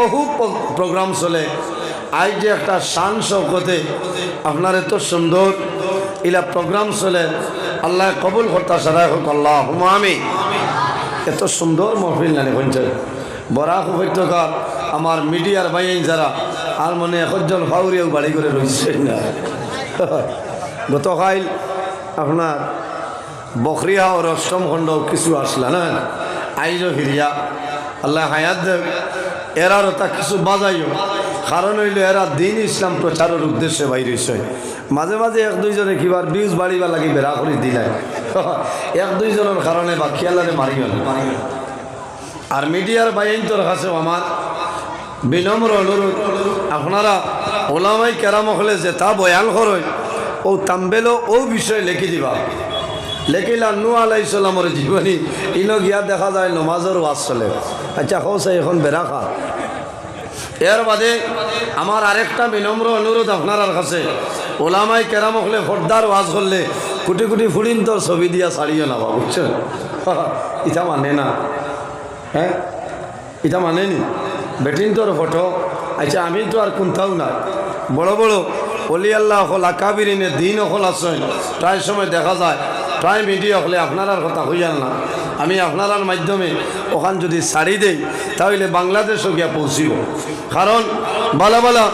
বহু প্রোগ্রাম চলে। আজ যে একটা শান শৌকতে আপনার এত সুন্দর ইলা প্রোগ্রাম চলে। আল্লাহ কবুল করতা সারাই হোক আল্লাহ আমি এত সুন্দর মহফিল নানি হয়েছে বরাক উপত্যকা আমার মিডিয়ার বাইন যারা, আর মনে একজন ফাউরিয়াও বাড়ি করে রয়েছে। না গতকাল আপনার বকরিয়া ও অষ্টম খণ্ড কিছু আসলা না আইজ ফিরিয়া। আল্লাহ হায়াত দেব এরারও তা কিছু বাজাইও। কারণ হইল এরা দিন ইসলাম প্রচারের উদ্দেশ্যে বাইরেছে মাঝে মাঝে এক দুইজনে কিবার বিউজ বাড়িবা লাগি বেড়া করে দিলাই এক দুইজনের কারণে বা খেয়ালারে মারিও আর মিডিয়ার বাইন তোর কাছেও আমার বিনম্র অনুরোধ। আপনারা ওলামাই কেরাম হলে যে তা বয়ান করই ও তাম্বেলো ও বিষয় লিখি দিবা। লেখিলা নু আলাই সালামর জীবনী, ইনো গিয়া দেখা যায় নমাজের ওয়াজ চলে। আচ্ছা হোসে এখন বেড়া খা। এর বাদে আমার আরেকটা বিনম্র অনুরোধ আপনার কাছে। ওলামাই কেরাম হলে ফর্দার ওয়াজ করলে কুটি কুটি ফুড়িন তোর ছবি দিয়া ছাড়িও না বা বুঝছেন? ইটা মানে না। হ্যাঁ? এটা মানে নি? বেটিন তোর ফটো। আচ্ছা আমি তো আর কোনটাও না। বড় বড় অলি আল্লাহ হল আকাবিরিনে দিন হল আসেন প্রায় সময় দেখা যায়, প্রায় মিডিয়া হলে আপনার আর কথা হইয়াল না। আমি আপনার মাধ্যমে ওখান যদি ছাড়ি দেই, তাহলে বাংলাদেশও গিয়া পৌঁছিব। কারণ বালা বালা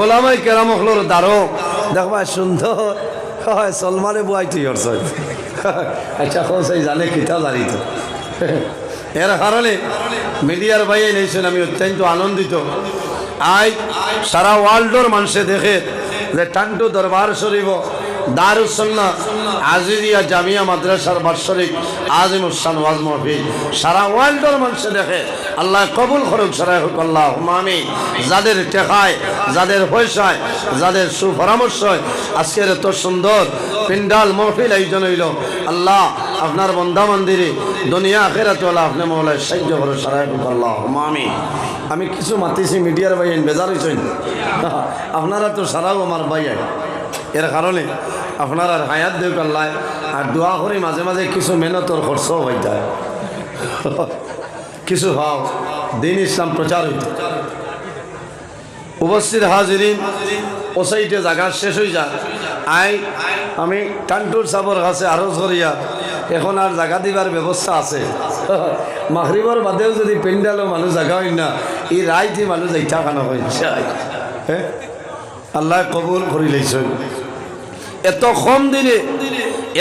ওলামাই কেরাম হলোর দ্বারো দেখবা সুন্দর। হয়, সলমানে বুয়াই তুই আচ্ছা সেই জানে কিতা জানি তো। এর কারণে মিডিয়ার বাইরে নিয়েছেন, আমি অত্যন্ত আনন্দিত। আই, সারা ওয়ার্ল্ডর মানুষে দেখে যে টান্টু দরবার শরীফ দারুসন্না আজিজিয়া জামিয়া মাদ্রাসার বাৎসরিক আজিম উসান ওয়াজ মহফিল। সারা ওয়ার্ল্ডর মানুষে দেখে। আল্লাহ কবুল করুক সারাই হোক আল্লাহ আমি যাদের টেকায়, যাদের পয়সায়, যাদের সুপরামর্শ আজকের এত সুন্দর পিন্ডাল মহফিল আয়োজন হইল। আল্লাহ আপনার বন্ধা মন্দিরে দুনিয়া আখেরাত আপনি মৌলায় সাহায্য করে সারাই হোক আল্লাহ আমি আমি কিছু মাতিছি মিডিয়ার বাইন বেজার হয়েছেন আপনারা তো সারাও আমার বাইয়াই এর কারণে আপনার আর হায়াত দেব আল্লাহ আর দোয়া করি মাঝে মাঝে কিছু মেহনতর খরচও হয়ে যায়। কিছু হও দিন ইসলাম প্রচার হইত। উপস্থিত হাজিরিন ও সাইডে জায়গা শেষ হয়ে যায়। আই, আমি টান্টুর সাবর কাছে আরজ করিয়া, এখন আর জায়গা দিবার ব্যবস্থা আছে। মাহরিবর বাদেও যদি পেন্ডালও মানুষ জায়গা হয় না এই রাইতে মানুষ যাইতা খানো হয়েছে হ্যাঁ আল্লাহ কবুল করি এত কম দিনে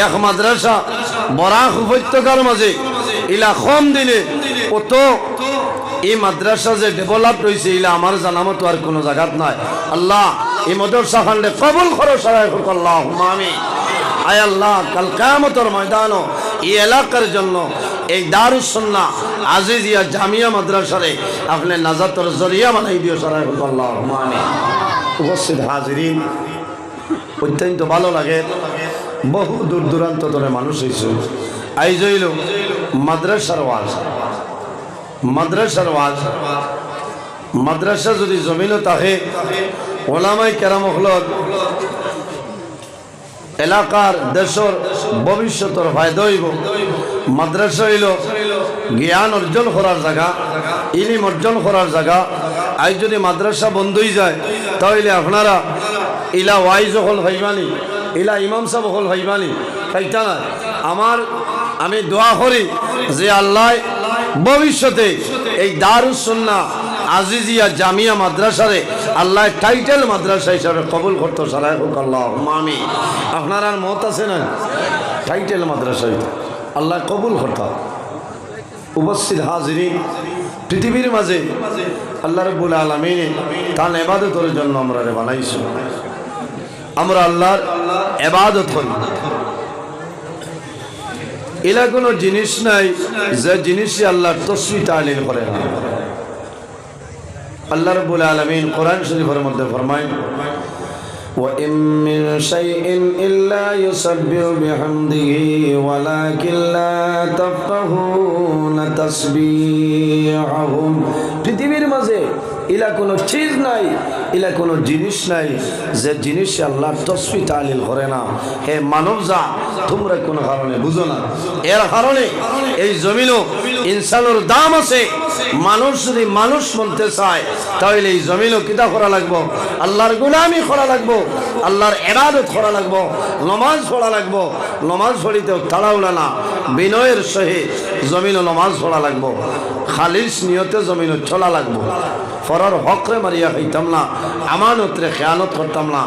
এক মাদ্রাসা বরাক উপত্যকার মাঝে ইলা কম দিনে কত এই মাদ্রাসা যে ডেভেলপ হয়েছে ইলা আমার জানামতো আর কোনো জায়গাত নাই। আল্লাহ এই মাদ্রাসা খান্ডে কবুল হোক আল্লাহ আমি আয় আল্লাহ, কাল কামতর ময়দানও এই এলাকার জন্য এই দারুসন্না আজিজিয়া জামিয়া মাদ্রাসারে আপনি নাজাতর জরিয়া বানাই দিও সরাই আল্লাহ আমি উপস্থিত হাজিরিন অত্যন্ত ভালো লাগে। বহু দূর দূরান্ত ধরে মানুষ হয়েছে আইজ হইল মাদ্রাসার ওয়াজ। মাদ্রাসার ওয়াজ। মাদ্রাসা যদি জমিনও থাকে ওলামাই কেরাম এলাকার দেশের ভবিষ্যতের ফায়দা হইব। মাদ্রাসা হইল জ্ঞান অর্জন করার জায়গা, ইলিম অর্জন করার জায়গা। আজ যদি মাদ্রাসা বন্ধ হয়ে যায়, তাহলে আপনারা ইলা ওয়াইজ হল ভাইবানি ইলা ইমাম সাহেব হল ভাইবানি তাইটা না আমার, আমি দোয়া করি যে আল্লাহ ভবিষ্যতে এই দারুসন্না আজিজিয়া জামিয়া মাদ্রাসারে আল্লাহ টাইটেল মাদ্রাসা হিসাবে কবুল করতো সারাই হোক আল্লাহ আমি আপনার আর মত আছে না? টাইটেল মাদ্রাসা আল্লাহ কবুল করতাম উপস্থিত হাজিরিন, পৃথিবীর মাঝে আল্লাহ রব্বুল আলমিনে তার এবাদতের জন্য আমরা বানাইছি। আমরা আল্লাহর এবাদত করি এলা কোনো জিনিস নাই যে জিনিসই আল্লাহর তসবি তালিল করে না আল্লাহ রব্বুল আলমিন কোরআন শরীফের মধ্যে ফরমায় وإن من شيء إلا يسبح بحمده ولكن لا تفقهون تسبيحهم পৃথিবীর মাঝে ইলা কোনো চিজ নাই, ইলা কোনো জিনিস নাই, যে জিনিস আল্লাহ তসবি তালিল করে না। হে মানব যা তোমরা কোনো কারণে বুঝো না। এর কারণে এই জমিনও ইনসানের দাম আছে। মানুষ যদি মানুষ বলতে চায়, তাহলে এই জমিনও কিতা করা লাগবো? আল্লাহর গুলামি করা লাগবো। আল্লাহর এবাদত করা লাগবো। নমাজ পড়া লাগবো। নমাজ পড়িতেও তাড়াউলা না। বিনয়ের সহিত জমিনও নমাজ পড়া লাগবো। খালিস নিয়তে জমিনও চলা লাগবো। ফরার হকরে মারিয়া হইতাম না আমানতরে খেয়ানত করতাম না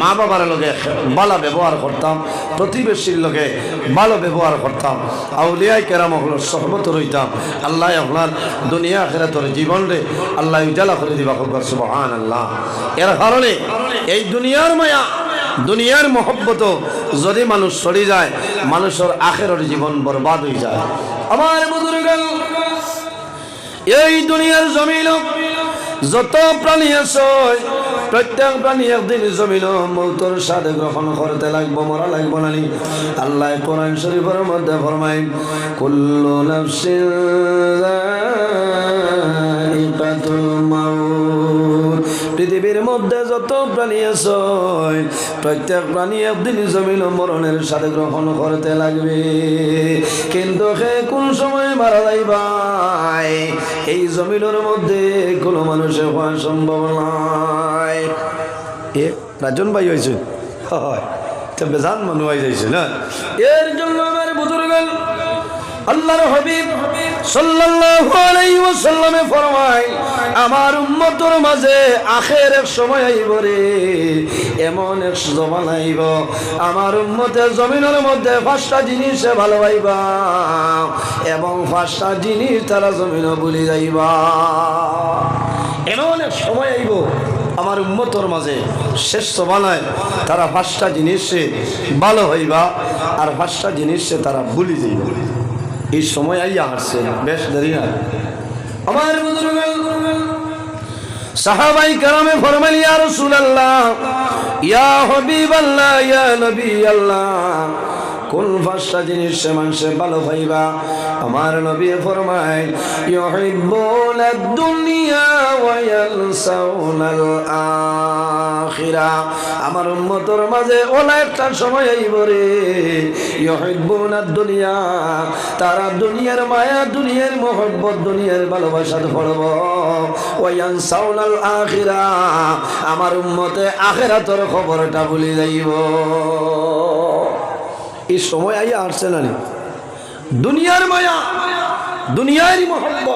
মা বাবার লগে ভালো ব্যবহার করতাম, প্রতিবেশীর লগে ভালো ব্যবহার করতাম আউলিয়াই কেরাম হলো সহমত রইতাম। আল্লাহ আপনার দুনিয়া খেরাতর জীবন রে আল্লাহ উজালা করে দিবা খবর সুবহান আল্লাহ এর কারণে এই দুনিয়ার মায়া, দুনিয়ার মহব্বত, যদি মানুষ সরি যায়, মানুষের আখের জীবন বরবাদ হয়ে যায়। আমার এই দুনিয়ার জমিন যত প্রাণী আছে, প্রত্যেক প্রাণী একদিন জমিন মৌতর সাথে গ্রহণ করতে লাগবো, মরা লাগবো নানি আল্লাহ কোরআন শরীফের মধ্যে ফরমাই কুল্লু নাফসিন মধ্যে যত প্রাণী আছে, প্রত্যেক প্রাণী একদিন জমিন মরণের সাথে গ্রহণ করতে লাগবে। কিন্তু সে কোন সময় মারা যাইবাই এই জমিনের মধ্যে কোনো মানুষের হওয়া সম্ভব নয়। এ, রাজন ভাই হয়েছে? হয় বেজান মানুষ হয়ে যাইছে না? এর জন্য আমার বুজুর্গ আল্লাহর হাবিব সাল্লাল্লাহু আলাইহি ওয়াসাল্লামে ফরমায়, আমার উম্মতর মাঝে আখের এক সময় আইব রে, এমন এক জমান আইব, আমার উম্মতের জমিনের মধ্যে পাঁচটা জিনিসে ভালো পাইবা এবং পাঁচটা জিনিস তারা জমিনও ভুলি যাইবা। এমন এক সময় আইব, আমার উম্মতর মাঝে শেষ বানায় তারা পাঁচটা জিনিসে ভালো হইবা, আর পাঁচটা জিনিসে তারা ভুলি যাইব। এই সময় আইয়া হাসছে বেশ দেরি না আমার সাহাবাই কারামে ফরমালি ইয়া রাসূলুল্লাহ, ইয়া হাবিবাল্লাহ, ইয়া নবী আল্লাহ কোন ভাষা জিনিস মানুষে ভালো ভাইবা আমার নবী ফরমায় ইউহিব্বুল দুনিয়া আমার উম্মতর মাঝে ওলা একটা সময় আইব রে দুনিয়া তারা দুনিয়ার মায়া, দুনিয়ার মোহব্বত, দুনিয়ার ভালোবাসা পড়ব ওয়া ইয়ানসাউনাল আখিরা আমার উম্মতে আখিরাতের খবরটা ভুলে যাইব। এই সময় আইয়া আসছে না। দুনিয়ার মায়া দুনিয়ার মোহাম্মত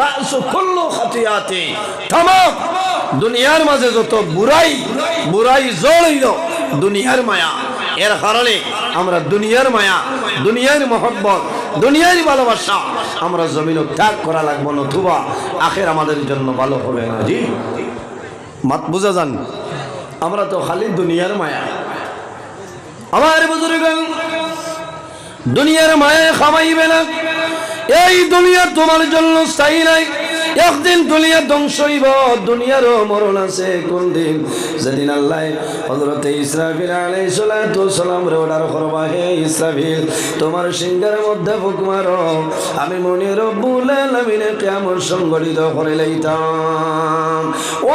রাসু কুল্লু তামাম দুনিয়ার মাঝে যত বুড়াই বুড়াই জড়ইল দুনিয়ার মায়া। এর কারণে আমরা দুনিয়ার মায়া, দুনিয়ার মহব্বত, দুনিয়ার ভালোবাসা, আমরা জমিন ত্যাগ করা লাগবো, নতুবা আখের আমাদের জন্য ভালো হবে না, জি? মাত বুঝা যান? আমরা তো খালি দুনিয়ার মায়া। আমার বুজুর্গ দুনিয়ার মায়ায় খামাইবে না। এই দুনিয়া তোমার জন্য স্থায়ী নাই। একদিন দুনিয়া ধ্বংস হইব, দুনিয়ারও মরণ আছে কোন দিন? যেদিন আল্লাহ হজরতে ইসরাফিল আলাই সালাম রে ওনার করবা হে ইসরাফিল, তোমার সিংহের মধ্যে ফুক মারো। আমি মনে রব্বুল লামিনে কেমন সংগঠিত করে লইতাম।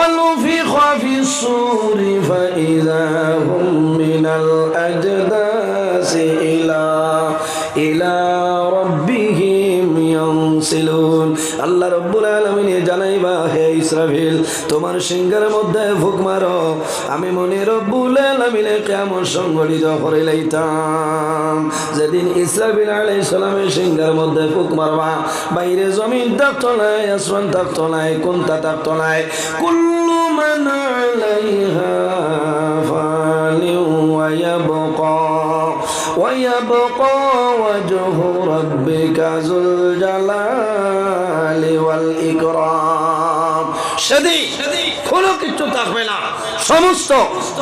অলুফি খাফি সুরি ফাইদা হুম মিনাল আজদাসি আল্লাহ রব্বুল আলমিন জানাইবা, হে ইসরাফিল, তোমার সিংহের মধ্যে ফুক মারো। আমি মনে রব্বুল আলমিনে কেমন সংগঠিত করে লাইতাম। যেদিন ইসরাফিল আলাই সালামের সিংহের মধ্যে ফুক মারবা, বাইরে জমিন থাকতো নাই, আসমান থাকতো নাই কোনটা থাকতো নাই। কুল্লু মান আলাইহা ফানিউ ওয়া ইয়াবকা। ويبقى وجه ربك ذو الجلال والإكرام সেদিন কোনো কিছু থাকবে না সমস্ত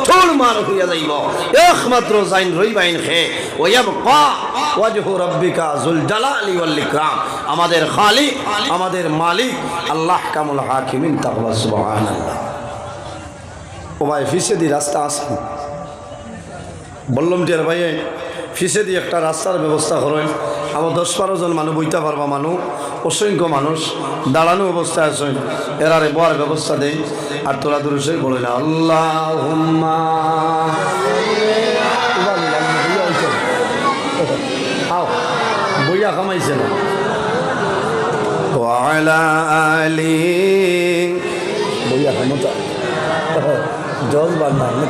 ঠোল মার হইয়া যাইব একমাত্র জাইন রইবাইন খে ওয়াবকা ওয়াজহু রাব্বিকা যুল জালালি ওয়াল ইকরাম আমাদের খালিক আমাদের মালিক আল্লাহ কামুল হাকিমিন তাকওয়া সুবহানাল্লাহ ও ভাই ফিসে দি রাস্তা আসেন বললাম টিয়ার ভাইয়ে ফিসে দিয়ে একটা রাস্তার ব্যবস্থা করেন। আমার দশ বারো জন মানুষ বইতে পারবা মানুষ, অসংখ্য মানুষ দাঁড়ানো অবস্থায় আছেন। এরারে বয়ার ব্যবস্থা দেই, আর তোরা দূরে বলে না আল্লাহ আও বইয়া কামাইছে না। আলী বইয়া বান্না আমি